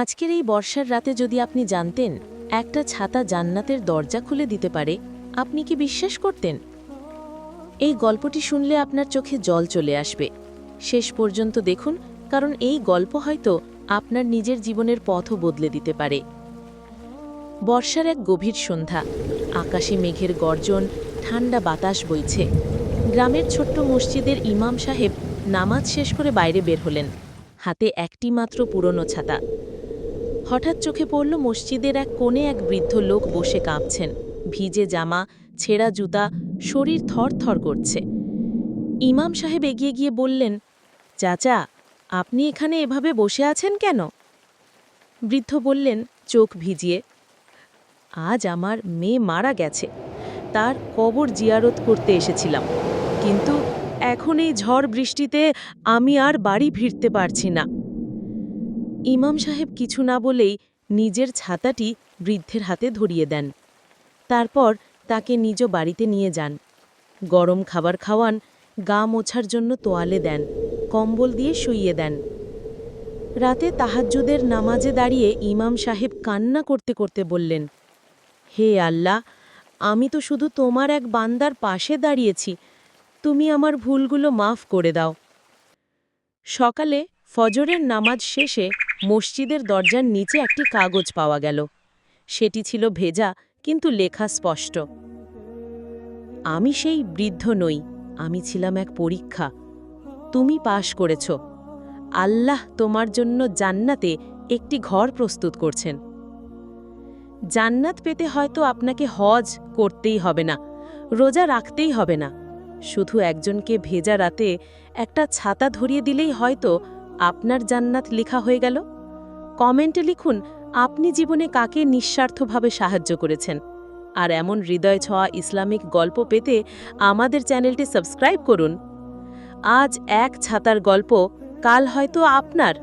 আজকের এই বর্ষার রাতে যদি আপনি জানতেন, একটা ছাতা জান্নাতের দরজা খুলে দিতে পারে, আপনি কি বিশ্বাস করতেন? এই গল্পটি শুনলে আপনার চোখে জল চলে আসবে। শেষ পর্যন্ত দেখুন, কারণ এই গল্প হয়তো আপনার নিজের জীবনের পথও বদলে দিতে পারে। বর্ষার এক গভীর সন্ধ্যা, আকাশে মেঘের গর্জন, ঠান্ডা বাতাস বইছে। গ্রামের ছোট্ট মসজিদের ইমাম সাহেব নামাজ শেষ করে বাইরে বের হলেন। হাতে একটি মাত্র পুরনো ছাতা। হঠাৎ চোখে পড়ল মসজিদের এক কোণে এক বৃদ্ধ লোক বসে কাঁপছেন। ভিজে জামা, ছেঁড়া জুতা, শরীর থর থর করছে। ইমাম সাহেব এগিয়ে গিয়ে বললেন, চাচা, আপনি এখানে এভাবে বসে আছেন কেন? বৃদ্ধ বললেন, চোখ ভিজিয়ে। আজ আমার মেয়ে মারা গেছে। তার কবর জিয়ারত করতে এসেছিলাম। কিন্তু এখন এই ঝড় বৃষ্টিতে আমি আর বাড়ি ফিরতে পারছি না। ইমাম সাহেব কিছু না বলেই নিজের ছাতাটি বৃদ্ধের হাতে ধরিয়ে দেন। তারপর তাকে নিজ বাড়িতে নিয়ে যান। গরম খাবার খাওয়ান, গা মোছার জন্য তোয়ালে দেন, কম্বল দিয়ে শুইয়ে দেন। রাতে তাহাজ্জুদের নামাজে দাঁড়িয়ে ইমাম সাহেব কান্না করতে করতে বললেন, হে আল্লাহ, আমি তো শুধু তোমার এক বান্দার পাশে দাঁড়িয়েছি, তুমি আমার ভুলগুলো মাফ করে দাও। সকালে ফজরের নামাজ শেষে মসজিদের দরজার নিচে একটি কাগজ পাওয়া গেল। সেটি ছিল ভেজা, কিন্তু লেখা স্পষ্ট। আমি সেই বৃদ্ধ নই, আমি ছিলাম এক পরীক্ষা। তুমি পাশ করেছ। আল্লাহ তোমার জন্য জান্নাতে একটি ঘর প্রস্তুত করছেন। জান্নাত পেতে হয়তো আপনাকে হজ করতেই হবে না, রোজা রাখতেই হবে না। শুধু একজনকে ভেজা রাতে একটা ছাতা ধরিয়ে দিলেই হয়তো আপনার জান্নাত লেখা হয়ে গেল? কমেন্টে লিখুন, আপনি জীবনে কাকে নিঃস্বার্থভাবে সাহায্য করেছেন? আর এমন হৃদয় ছোঁয়া ইসলামিক গল্প পেতে আমাদের চ্যানেলটি সাবস্ক্রাইব করুন। আজ এক ছাতার গল্প, কাল হয়তো আপনার।